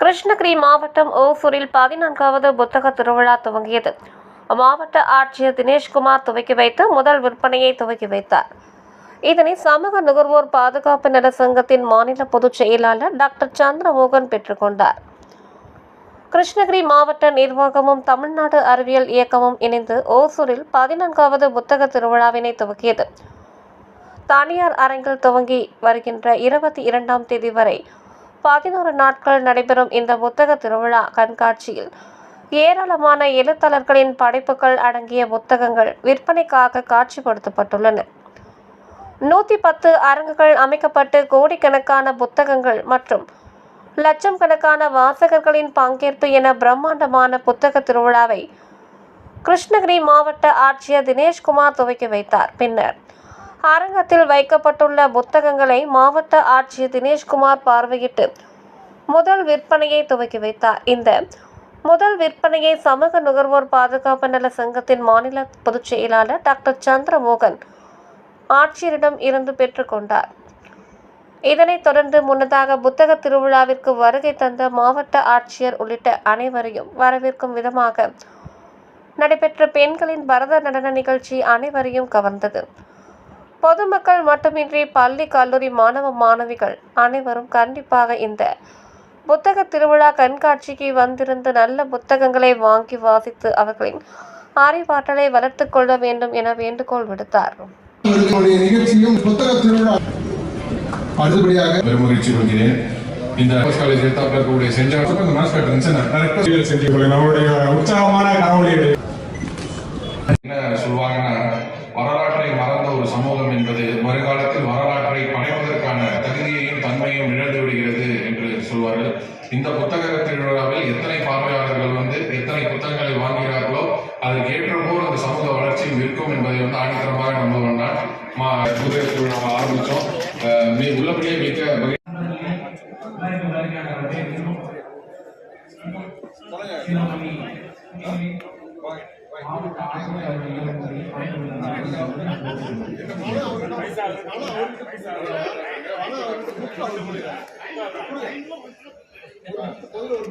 கிருஷ்ணகிரி மாவட்டம் ஓசூரில் பதினான்காவது புத்தக திருவிழா துவங்கியது. மாவட்ட ஆட்சியர் தினேஷ்குமார் துவக்கி வைத்து முதல் விற்பனையை துவக்கி வைத்தார். இதனை சமூக நுகர்வோர் பாதுகாப்பு நல சங்கத்தின் மாநில பொதுச் செயலாளர் டாக்டர் சந்திரமோகன் பெற்றுக்கொண்டார் கிருஷ்ணகிரி மாவட்ட நிர்வாகமும் தமிழ்நாடு அறிவியல் இயக்கமும் இணைந்து ஓசூரில் பதினான்காவது புத்தக திருவிழாவினை துவக்கியது. தனியார் அரங்கில் துவங்கி வருகின்ற இருபத்தி இரண்டாம் தேதி வரை பதினோரு நாட்கள் நடைபெறும் இந்த புத்தக திருவிழா கண்காட்சியில் ஏராளமான எழுத்தாளர்களின் படைப்புகள் அடங்கிய புத்தகங்கள் விற்பனைக்காக காட்சிப்படுத்தப்பட்டுள்ளன. நூற்றி பத்து அரங்குகள் அமைக்கப்பட்டு கோடிக்கணக்கான புத்தகங்கள் மற்றும் லட்சம் கணக்கான வாசகர்களின் பங்கேற்பு என பிரம்மாண்டமான புத்தக திருவிழாவை கிருஷ்ணகிரி மாவட்ட ஆட்சியர் தினேஷ்குமார் துவக்கி வைத்தார். பின்னர் அரங்கத்தில் வைக்கப்பட்டுள்ள புத்தகங்களை மாவட்ட ஆட்சியர் தினேஷ்குமார் பார்வையிட்டு முதல் விற்பனையை துவக்கி வைத்தார். இந்த முதல் விற்பனையை சமூக நுகர்வோர் பாதுகாப்பு நல சங்கத்தின் மாநில பொதுச் செயலாளர் டாக்டர் சந்திரமோகன் ஆட்சியரிடம் இருந்து பெற்றுக்கொண்டார் இதனைத் தொடர்ந்து முன்னதாக புத்தக திருவிழாவிற்கு வருகை தந்த மாவட்ட ஆட்சியர் உள்ளிட்ட அனைவரையும் வரவேற்கும் விதமாக நடைபெற்ற பெண்களின் பரத நடன நிகழ்ச்சி அனைவரையும் கவர்ந்தது. பொதுமக்கள் மட்டுமின்றி பள்ளி கல்லூரி மாணவ மாணவிகள் அனைவரும் கண்டிப்பாக இந்த புத்தக திருவிழா கண்காட்சிக்கு வந்திருந்து நல்ல புத்தகங்களை வாங்கி வாசித்து அவர்களின் அறிவாற்றலை வளர்த்துக் கொள்ள வேண்டும் என வேண்டுகோள் விடுத்தார். நிகழ்ச்சியும் புத்தக அடுத்தபடியாக பெரும் மகிழ்ச்சி கொள்கிறேன் இந்த காலேஜ் எடுத்தாப்புல இருக்கக்கூடிய செஞ்சாலும் கொஞ்சம் மாஸ்கட் இருந்துச்சு நான் கரெக்டாக செயல் நம்மளுடைய உற்சாகமான கனவுகள் என்ன சொல்லுவாங்கன்னா வரலாற்றை மறந்த ஒரு சமூகம் என்பது வருங்காலத்தில் வரலாற்றை படைப்பதற்கான தகுதியையும் தன்மையும் இழந்து விடுகிறது என்று சொல்வார்கள். இந்த புத்தக திருவிழாவில் எத்தனை பார்வையாளர்கள் வந்து எத்தனை புத்தகங்களை வாங்குகிறார்களோ அதற்கு ஏற்றபோல் அந்த சமூக வளர்ச்சியும் இருக்கும் என்பதை வந்து ஆணித்தரமாக நம்புவோம் மாவட்ட ஆசிரியர் முதல்ல ஒரு